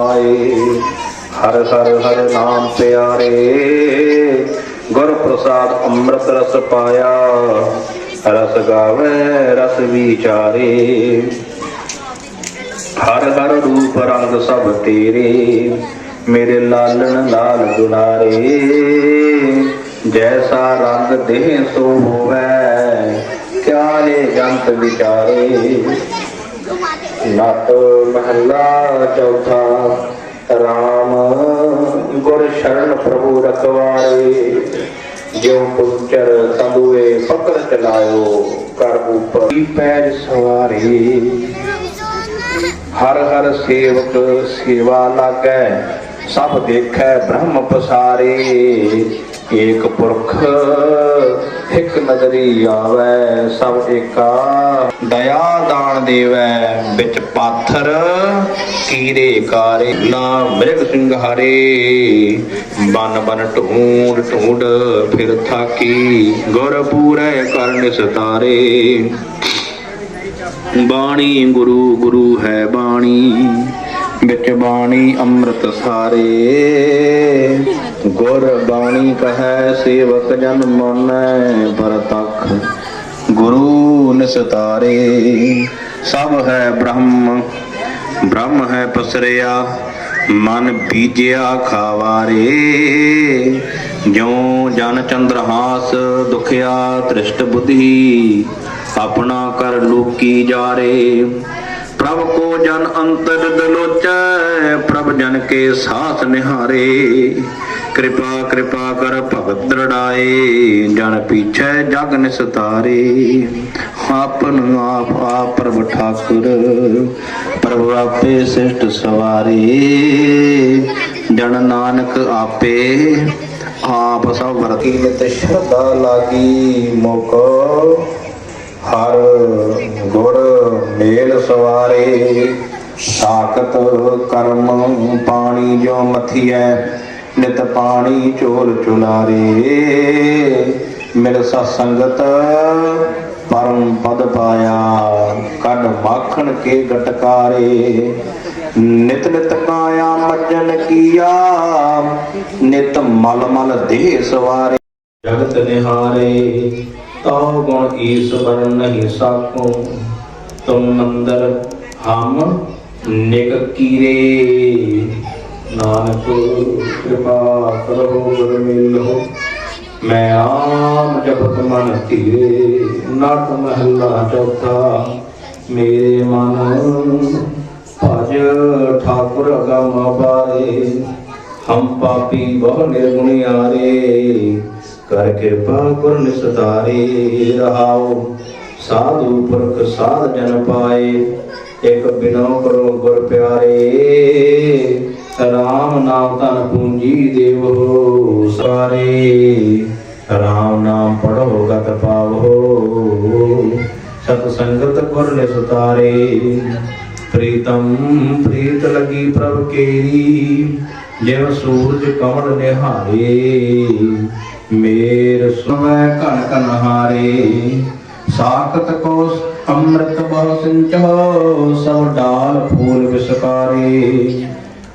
ਆਏ। ਹਰ ਹਰ ਹਰ ਨਾਮ ਪਿਆਰੇ। ਗੁਰ ਪ੍ਰਸਾਦ ਅੰਮ੍ਰਿਤ ਰਸ ਪਾਇਆ। ਰਸ ਗਾਵੇ, ਰਸ ਵਿਚਾਰੇ। ਹਰ ਹਰ ਰੂਪ ਰੰਗ ਸਭ ਤੇਰੇ। ਮੇਰੇ ਲਾਲਣ ਲਾਲ ਦੁਲਾਰੇ ਜੈਸਾ ਰੰਗ ਦੇਹ ਸੋ ਹੋਵੇ ਕਿਆ ਲੇ ਜੰਤ ਵਿਚਾਰੇ। ਨਟ ਮਹਲਾ ਚੌਥਾ, ਰਾਮ ਗੁਰ ਸ਼ਰਨ ਪ੍ਰਭੂ ਰਖਵਾਰੇ। ਜਿਉ ਪੁੰਚਰ ਸੰਦੂਏ ਪਕੜ ਚਲਾਇਓ ਕਰ ਉਪਰ। ਪੈਜ ਸਵਾਰੇ? ਹਰ ਹਰ ਸੇਵਕ ਸੇਵਾ ਲਾਗੈ, ਸਭ ਦੇਖੈ ਬ੍ਰਹਮ ਪਸਾਰੇ। ਏਕ ਪੁਰਖ ਇੱਕ ਨਜ਼ਰੀ ਆਵੈ, ਸਭ ਏਕਾ। ਦਇਆ ਦਾਨ ਦੇਵੈ, ਵਿੱਚ ਪਾਥਰ ਕੀਰੇ ਕਾਰੇ। ਨਾ ਮ੍ਰਿਗ ਸਿੰਘਾਰੇ ਬਨ ਬਨ ਢੂੰਡ ਢੂੰਡ ਫਿਰ ਥਾਕੀ। ਗੁਰ ਪੂਰੇ ਕਰਨ ਸਤਾਰੇ ਬਾਣੀ ਗੁਰੂ ਗੁਰੂ ਹੈ ਬਾਣੀ, ਵਿੱਚ ਬਾਣੀ ਅੰਮ੍ਰਿਤ ਸਾਰੇ। ਗੁਰ ਬਾਣੀ ਕਹੈ, ਸੇਵਕ ਜਨ ਮਨੈ ਪਰਤਖ ਗੁਰੂ ਨਿਸਤਾਰੇ। ਸਭ ਹੈ ਬ੍ਰਹਮ ਬ੍ਰਹਮ ਹੈ ਪਸਰਿਆ, ਮਨ ਬੀਜਿਆ ਖਾਵਾਰੇ। ਜਿਉ ਜਨ ਚੰਦਰਹਾਸ ਦੁਖਿਆ ਤ੍ਰਿਸ਼ਟ ਬੁੱਧੀ, ਆਪਣਾ ਕਰ ਲੋਕੀ ਜਾਰੇ। ਪ੍ਰਭ ਕੋ ਜਨ ਅੰਤਰ ਦਲੋਚੈ, ਪ੍ਰਭ ਜਨ ਕੇ ਸਾਥ ਨਿਹਾਰੇ। ਕਿਰਪਾ ਕਿਰਪਾ ਕਰ ਭਗਤ ਦ੍ਰੜਾਏ ਜਨ ਪੀਛੈ ਜਗ ਨਿਸਤਾਰੇ। ਆਪਨ ਆਪ ਆਪ ਪ੍ਰਭ ਠਾਕੁਰ, ਪ੍ਰਭ ਆਪੇ ਸਿਸ਼ਟ ਸਵਾਰੇ। ਜਨ ਨਾਨਕ ਆਪੇ, ਆਪ ਸਭ ਵਰਤੀ ਨਿਤ ਸ਼ਰਧਾ ਲਾਗੀ ਮੋਕੋ ਹਰ ਗੁਰ ਮੇਲ ਸਵਾਰੇ, ਸਾਖਤ ਕਰਮ ਪਾਣੀ ਜੋ ਮਥੀਐ। ਨਿਤ ਪਾਣੀ ਚੋਲ ਚੁਲਾਰੇ ਮਿਲ ਸਤਸੰਗਤ ਪਰਮ ਪਦ ਪਾਇਆ ਕੱਢ ਮਾਖਣ ਕੇ ਗਟਕਾਰੇ। ਨਿਤ ਨਿਤ ਕਾਇਆ ਮੱਜਨ ਕੀਆ, ਨਿਤ ਮਲ ਮਲ ਦੇਹ ਸਵਾਰੇ। ਜਗਤ ਨਿਹਾਰੇ, ਤਉ ਗੁਣ ਈਸ਼ਵਰ ਨਹੀਂ ਸਾਕੋ। ਤੁਮ ਮੰਦਰ ਹਮ ਨਿਕ ਕੀਰੇ। ਨਾਨਕ ਕਿਰਪਾ ਕਰੋ ਗੁਰ ਮਿਲੋ। ਮੈਂ ਆਮ ਜਪਤ ਮਨ ਧੀਰੇ ਨਟ ਮਹਲਾ ਚੌਥਾ। ਮੇਰੇ ਮਨ ਭਜ ਠਾਕੁਰ ਅਗਮ ਬਾਰੇ ਹਮ ਪਾਪੀ ਬਹੁ ਨਿਰਗੁਣਿਆਰੇ ਕਰ ਕਿਰਪਾ ਗੁਰ ਨਿਸਤਾਰੇ। ਰਹਾਉ ਸਾਧੂ ਪੁਰਖ ਸਾਧ ਜਨ ਪਾਏ, ਇਕ ਬਿਨੋ ਕਰੋ ਗੁਰ ਪਿਆਰੇ। ਰਾਮ ਨਾਮ ਤਨ ਪੂੰਜੀ ਦੇਵੋ ਸਾਰੇ। ਰਾਮ ਨਾਮ ਪੜੋ ਗਤ ਪਾਵੋ। ਸਤ ਸੰਗਤ ਗੁਰ ਨਿਸਤਾਰੇ ਪ੍ਰੀਤਮ, ਪ੍ਰੀਤ ਲਗੀ ਪ੍ਰਭ ਕੇਰੀ। ਜਿਵ ਸੂਰਜ ਕਮਲ ਨਿਹਾਰੇ। ਮੇਰ ਸੁਵੈ ਘਨ ਘਨ ਹਾਰੇ। ਸਾਖਤ ਕੋ ਅੰਮ੍ਰਿਤ ਬਹੁ ਸਿੰਚੋ, ਸਭ ਡਾਲ ਫੂਲ ਵਿਸਕਾਰੇ।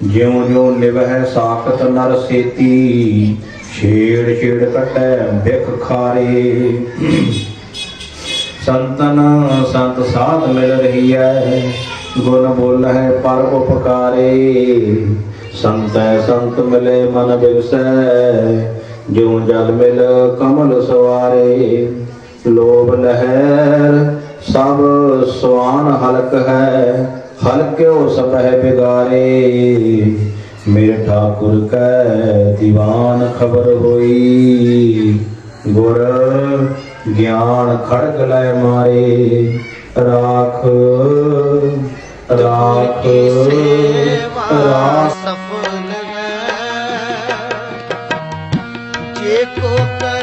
ਜਿਉ ਜਿਉ ਨਿਵਹਿ ਸਾਖਤ ਨਰ ਸੇਤੀ, ਛੇੜ ਛੇੜ ਕਟੈ ਬਿਖ ਖਾਰੇ। ਸੰਤਨ, ਸੰਤ ਸਾਧ ਮਿਲ ਰਹੀ ਹੈ ਗੁਣ ਬੋਲ ਹੈ ਪਰ ਉਪਕਾਰੇ। ਸੰਤੈ ਸੰਤ ਮਿਲੇ ਮਨ ਬਿਵਸੈ ਜਿਉ ਜਲ ਮਿਲ ਕਮਲ ਸਵਾਰੇ। ਲੋਭ ਲਹਿਰ ਸਭ ਸਵਾਨ ਹਲਕ ਹੈ ਹਲਕਿਓ ਸਭੈ ਬਿਗਾਰੇ? ਮੇਰੇ ਠਾਕੁਰ ਕੈ ਦੀਵਾਨ ਖਬਰ ਹੋਈ। ਗੁਰ ਗਿਆਨ ਖੜਗ ਲੈ ਮਾਰੇ। ਰਾਖ ਰਾਖ ਰਾਖ। ਸਫਲ ਹੈ। ਜੇ ਕੋ ਕਰੇ ਜਿਤ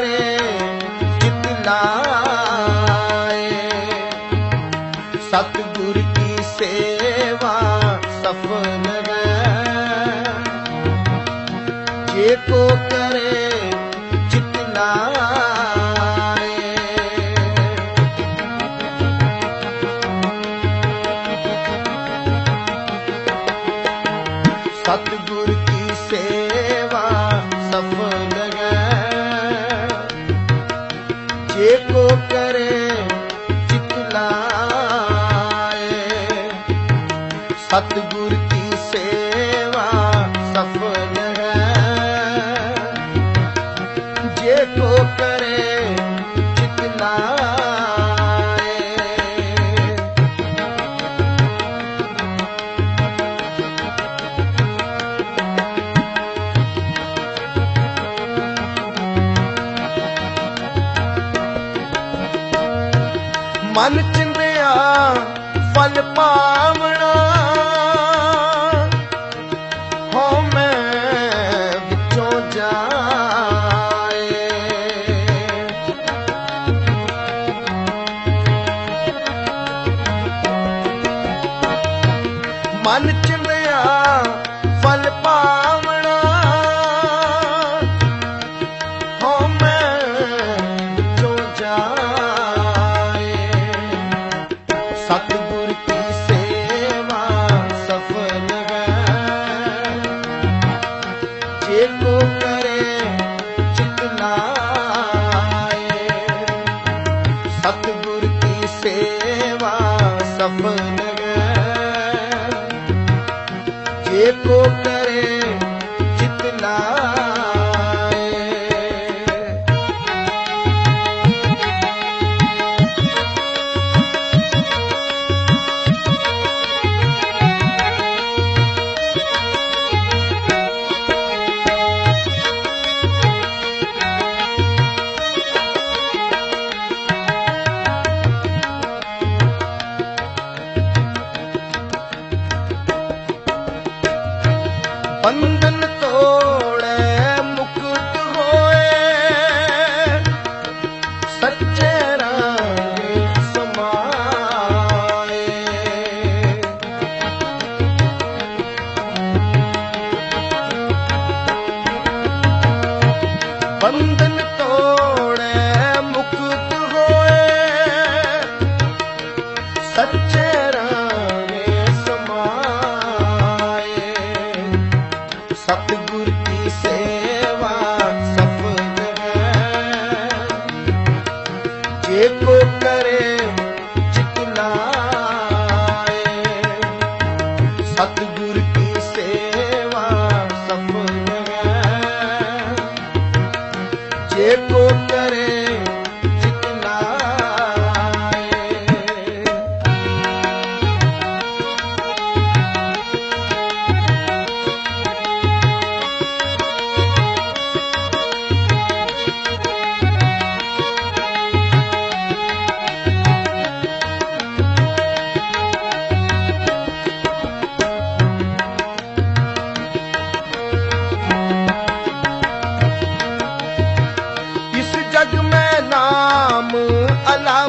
ਸਤਿਗੁਰ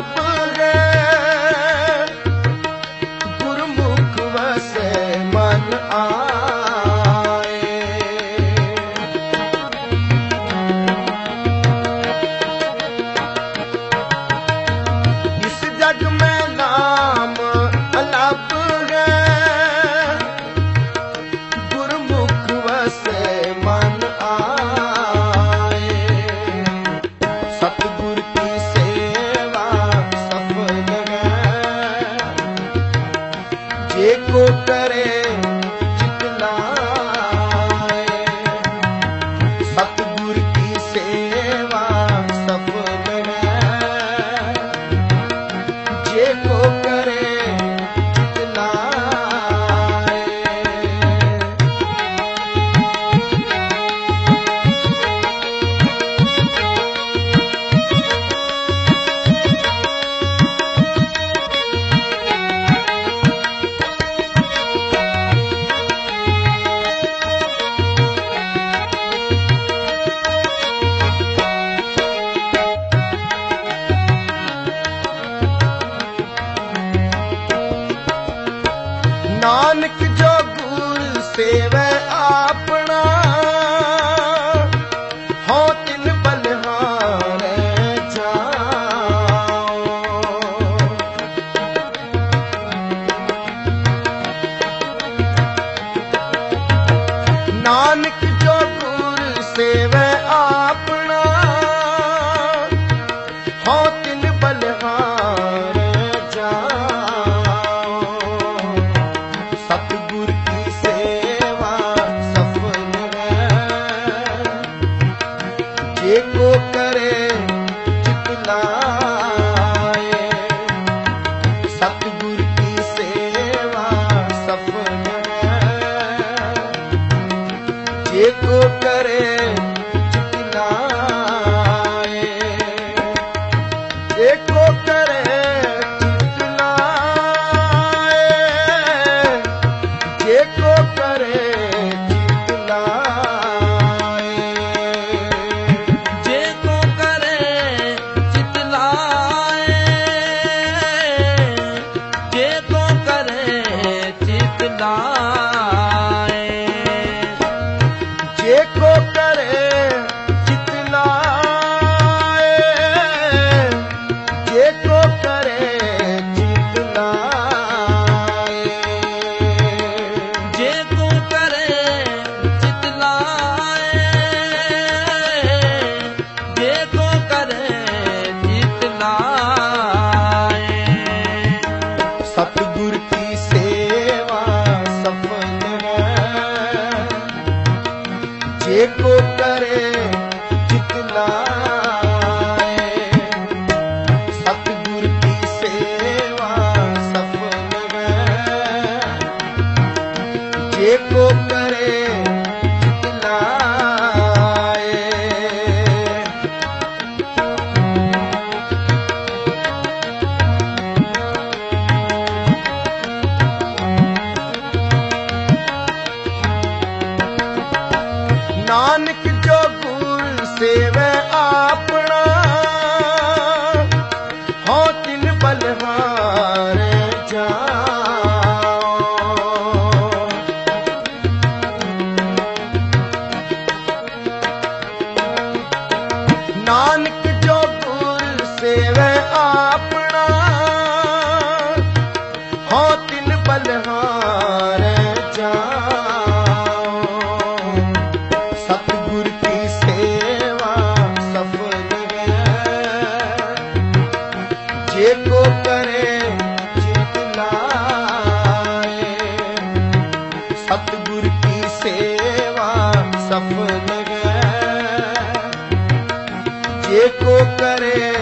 Bye. ਨਾਨਕ ਜੋ ਗੁਰ ਸੇਵੈ ਆਪਣਾ करे ਸੇਵੈ ਆਪਣਾ। ਹੋ ਤਿਨ ਬਲਹਾਰ ਜਾ ਸਤਿਗੁਰ ਕੀ ਸੇਵਾ ਸਫਲ ਹੈ ਜੇ ਕੋ ਕਰੇ, ਚਿਤ ਲਾਏ। ਸਤਿਗੁਰ ਕੀ ਸੇਵਾ ਸਫਲ ਹੈ ਜੇ ਕੋ ਕਰੇ